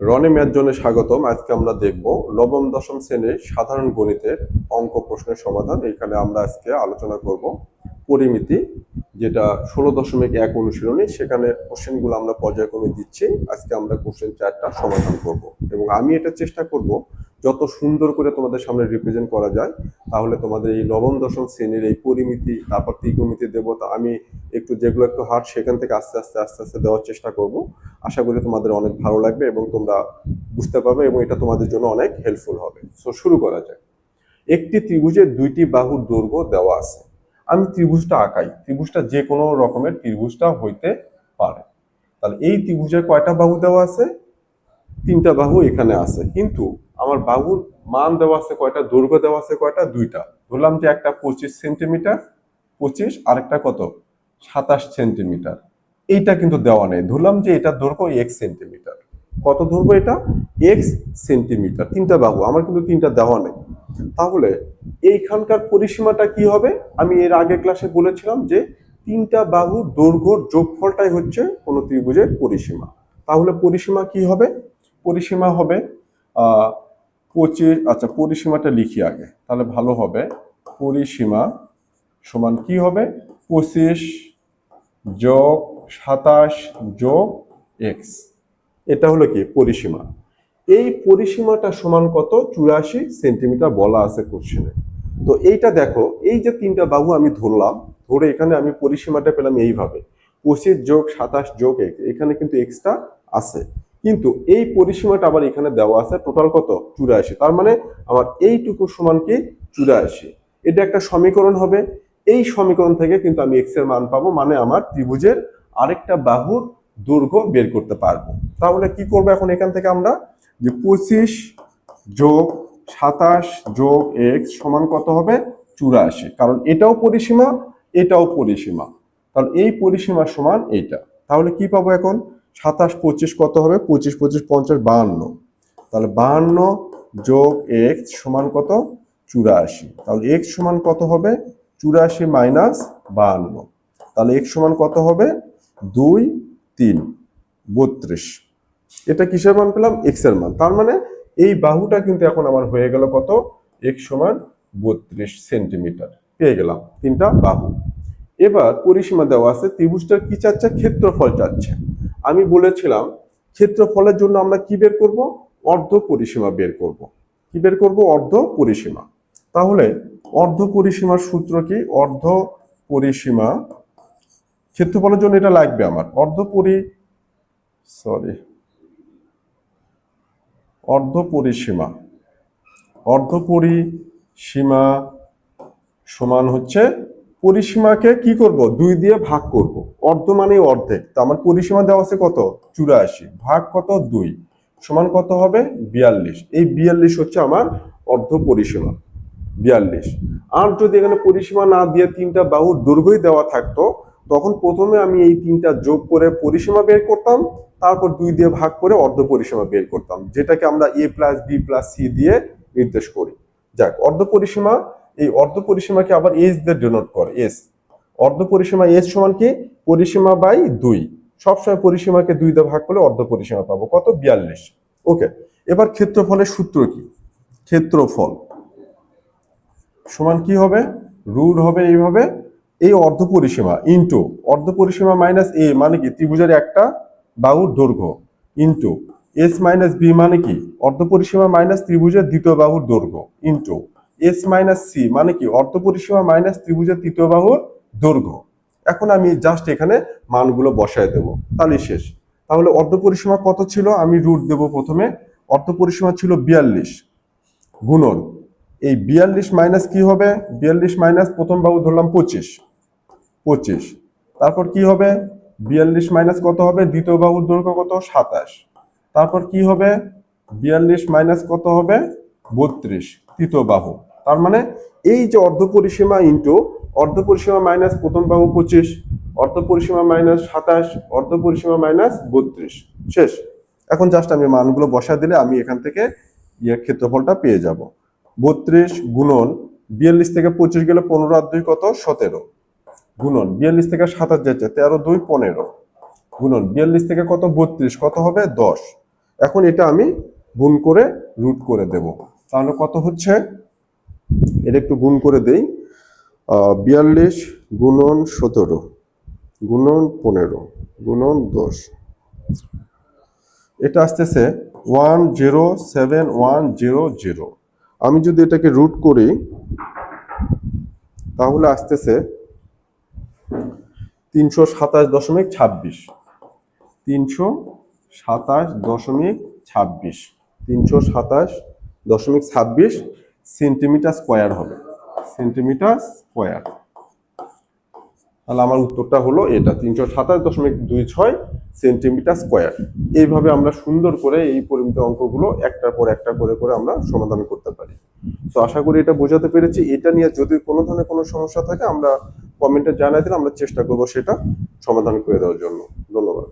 রনে math স্বাগতম। আজকে আমরা দেখব নবম, দশম শ্রেণির সাধারণ গণিতের অঙ্ক প্রশ্নের সমাধান। এখানে আমরা আজকে আলোচনা করব পরিমিতি, যেটা ষোলো দশমিক এক অনুশীলনী। সেখানে কোশ্চেনগুলো আমরা পর্যায়ক্রমে দিচ্ছি। আজকে আমরা কোশ্চেন চারটা সমাধান করব এবং আমি এটা চেষ্টা করব যত সুন্দর করে তোমাদের সামনে রিপ্রেজেন্ট করা যায়, তাহলে তোমাদের এই নবম, দশম শ্রেণির এই পরিমিতি, তারপর ত্রিকোণমিতি দেবো তা আমি একটু যেগুলো একটু হার্ড সেখান থেকে আস্তে আস্তে আস্তে আস্তে দেওয়ার চেষ্টা করব। আশা করি তোমাদের অনেক ভালো লাগবে এবং তোমরা বুঝতে পারবে এবং এটা তোমাদের জন্য অনেক হেল্পফুল হবে। সো শুরু করা যায় একটি ত্রিভুজের দুইটি বাহুর দৈর্ঘ্য দেওয়া আছে। আমি ত্রিভুজটা আঁকাই। ত্রিভুজটা যে কোনো রকমের ত্রিভুজটা হইতে পারে। তাহলে এই ত্রিভুজের কয়টা বাহু দেওয়া আছে? তিনটা বাহু এখানে আছে। কিন্তু আমার বাহুর মান দেওয়া আছে কয়টা? দৈর্ঘ্য দেওয়া আছে কয়টা? দুইটা। ধরলাম যে একটা পঁচিশ সেন্টিমিটার, পঁচিশ আরেকটা কত? সাতাশ সেন্টিমিটার। এইটা কিন্তু দেওয়া নেই। ধরলাম যে এটা দৈর্ঘ্য এক্স সেন্টিমিটার। কত ধরবো এটা? X centimetre. তিনটা বাহু। আমার কিন্তু তিনটা দেওয়া নেই। তাহলে এইখানকার পরিসীমাটা কি হবে? আমি এর আগে ক্লাসে বলেছিলাম যে তিনটা বাহুর দৈর্ঘ্যর যোগফলটাই হচ্ছে কোনো ত্রিভুজের পরিসীমা। তাহলে পরিসীমা কি হবে? পরিসীমা হবে পঁচিশ আচ্ছা পরিসীমাটা লিখি আগে, তাহলে ভালো হবে। পরিসীমা সমান কি হবে? পঁচিশ যোগ সাতাশ যোগ এক্স এটা হলো কি? পরিসীমা। এই পরিসীমাটা সমান কত? চুরাশি সেন্টিমিটার বলা আছে কোশ্চেনে তো এইটা দেখো, এই যে তিনটা বাহু আমি ধরলাম, ধরে এখানে আমি পরিসীমাটা পেলাম এইভাবে। পঁচিশ যোগ সাতাশ যোগ এক্স এখানে কিন্তু এক্সটা আছে। কিন্তু এই পরিসীমাটা আবার এখানে দেওয়া আছে টোটাল কত? চুরাশি। তার মানে আমার এইটুকু সমান কি? চুরাশি। এটা একটা সমীকরণ হবে। এই সমীকরণ থেকে কিন্তু আমি এক্সের মান পাবো মানে আমার ত্রিভুজের আরেকটা বাহুর দৈর্ঘ্য বের করতে পারব। তাহলে কি করব এখন এখান থেকে আমরা? যে পঁচিশ যোগ সাতাশ যোগ এক্স সমান কত হবে? চুরাশি। কারণ এটাও পরিসীমা এটাও পরিসীমা। তাহলে এই পরিসীমা সমান এইটা। তাহলে কি পাবো এখন? সাতাশ, পঁচিশ কত হবে? পঁচিশ পঁচিশ, পঞ্চাশ, বাহান্ন। তাহলে বাহান্ন যোগ এক্স সমান কত? চুরাশি। তাহলে এক্স সমান কত হবে? চুরাশি মাইনাস বাহান্ন। তাহলে এক্স সমান কত হবে? দুই, তিন, বত্রিশ। এটা কিসের মান পেলাম? এক্সের মান। তার মানে এই বাহুটা কিন্তু এখন আমার হয়ে গেল কত? এক্স সমান বত্রিশ সেন্টিমিটার। পেয়ে গেলাম তিনটা বাহু। এবার পরিসীমা দেওয়া আছে। ত্রিভুজটার কি চাচ্ছে? ক্ষেত্রফল চাচ্ছে। আমি বলেছিলাম, ক্ষেত্রফলের জন্য আমরা কি বের করব? অর্ধ পরিসীমা বের করব। কি বের করব? অর্ধ পরিসীমা। তাহলে অর্ধ পরিসীমার সূত্র কি? অর্ধ পরিসীমা ক্ষেত্রফলের জন্য এটা লাগবে আমার। অর্ধ পরি সরি অর্ধ পরিসীমা। অর্ধ পরিসীমা সমান হচ্ছে পরিসীমাকে কি করব? দুই দিয়ে ভাগ করব। অর্ধ মানে অর্ধেক। তো আমার পরিসীমা দেওয়া আছে কত? চুরাশি। ভাগ কত? দুই। সমান কত হবে? বিয়াল্লিশ। এই বিয়াল্লিশ হচ্ছে আমার অর্ধ পরিসীমা। বিয়াল্লিশ। আর যদি এখানে পরিসীমা না দিয়ে তিনটা বাহুর দৈর্ঘ্যই দেওয়া থাকতো, তখন প্রথমে আমি এই তিনটা যোগ করে পরিসীমা বের করতাম, তারপর দুই দিয়ে ভাগ করে অর্ধ পরিসীমা বের করতাম, যেটাকে আমরা A plus B plus C দিয়ে নির্দেশ করি। যাক, অর্ধ পরিসীমা এই অর্ধ পরিসীমাকে আবার এস দিয়ে ডেনোট করে এস অর্ধ পরিসীমা এস সমান কি? পরিসীমা বাই দুই। সবসময় পরিসীমাকে দুই দিয়ে ভাগ করলে অর্ধ পরিসীমা পাবো। কত? বিয়াল্লিশ। ওকে এবার ক্ষেত্রফলের সূত্র কি? ক্ষেত্রফল সমান কি হবে? রুট হবে এইভাবে। এই অর্ধ পরিসীমা ইন্টু অর্ধ পরিসীমা মাইনাস এ মানে কি? ত্রিভুজের একটা বাহুর দৈর্ঘ্য। ইন্টু এস মাইনাস বি মানে কি? অর্ধ পরিসীমা মাইনাস ত্রিভুজের দ্বিতীয় বাহুর দৈর্ঘ্য। ইন্টু এস মাইনাস সি মানে কি? অর্ধ পরিসীমা মাইনাস ত্রিভুজের তৃতীয় বাহুর দৈর্ঘ্য। এখন আমি জাস্ট এখানে মানগুলো বসায় দেব। তাহলে শেষ। তাহলে অর্ধ পরিসীমা কত ছিল? আমি রুট দেব প্রথমে। অর্ধ পরিসীমা ছিল বিয়াল্লিশ। গুণন। এই বিয়াল্লিশ মাইনাস কি হবে? বিয়াল্লিশ মাইনাস প্রথম বাহু ধরলাম পঁচিশ। পঁচিশ। তারপর কি হবে? বিয়াল্লিশ মাইনাস কত হবে? দ্বিতীয় বাহুর দৈর্ঘ্য কত? সাতাশ। তারপর কি হবে? বিয়াল্লিশ মাইনাস কত হবে? বত্রিশ। তৃতীয় বাহু। তার মানে এই যে অর্ধ পরিসীমা ইন্টু অর্ধ পরিসীমা মাইনাস প্রথম বাহু পঁচিশ, অর্ধ পরিসীমা মাইনাস সাতাশ, অর্ধ পরিসীমা মাইনাস বত্রিশ। শেষ। এখন জাস্ট আমি মানগুলো বসা দিলে আমি এখান থেকে ইয়ে ক্ষেত্রফলটা পেয়ে যাব। বত্রিশ গুণন বিয়াল্লিশ থেকে পঁচিশ গেলে পনেরো, আর দুই কত? সতেরো। গুণন বিয়াল্লিশ থেকে সাতাশ যাচ্ছে, তেরো, দুই, পনেরো। গুণন বিয়াল্লিশ থেকে কত? বত্রিশ। কত হবে? দশ। এখন এটা আমি গুণ করে রুট করে দেব। তাহলে কত হচ্ছে? এটা একটু গুণ করে দেই। বিয়াল্লিশ গুণন সতেরো, গুণন পনেরো, গুণন দশ। এটা আসতেছে one zero seven one zero zero. আমি যদি এটাকে রুট করি, তাহলে আসতেছে তিনশো সাতাশ দশমিক ছাব্বিশ। তিনশো সাতাশ দশমিক ছাব্বিশ, তিনশো সাতাশ দশমিক ছাব্বিশ সেন্টিমিটার স্কোয়ার হবে। Centimetre square. তাহলে আমার উত্তরটা হলো এটা, তিনশো সাতাশ দশমিক দুই ছয় সেন্টিমিটার স্কোয়ার। এইভাবে আমরা সুন্দর করে এই পরিমিত অঙ্কগুলো একটার পর একটা করে করে আমরা সমাধান করতে পারি। তো আশা করি এটা বোঝাতে পেরেছি। এটা নিয়ে যদি কোনো ধরনের কোনো সমস্যা থাকে, আমরা কমেন্টে জানাই দিলে আমরা চেষ্টা করব সেটা সমাধান করে দেওয়ার জন্য। ধন্যবাদ।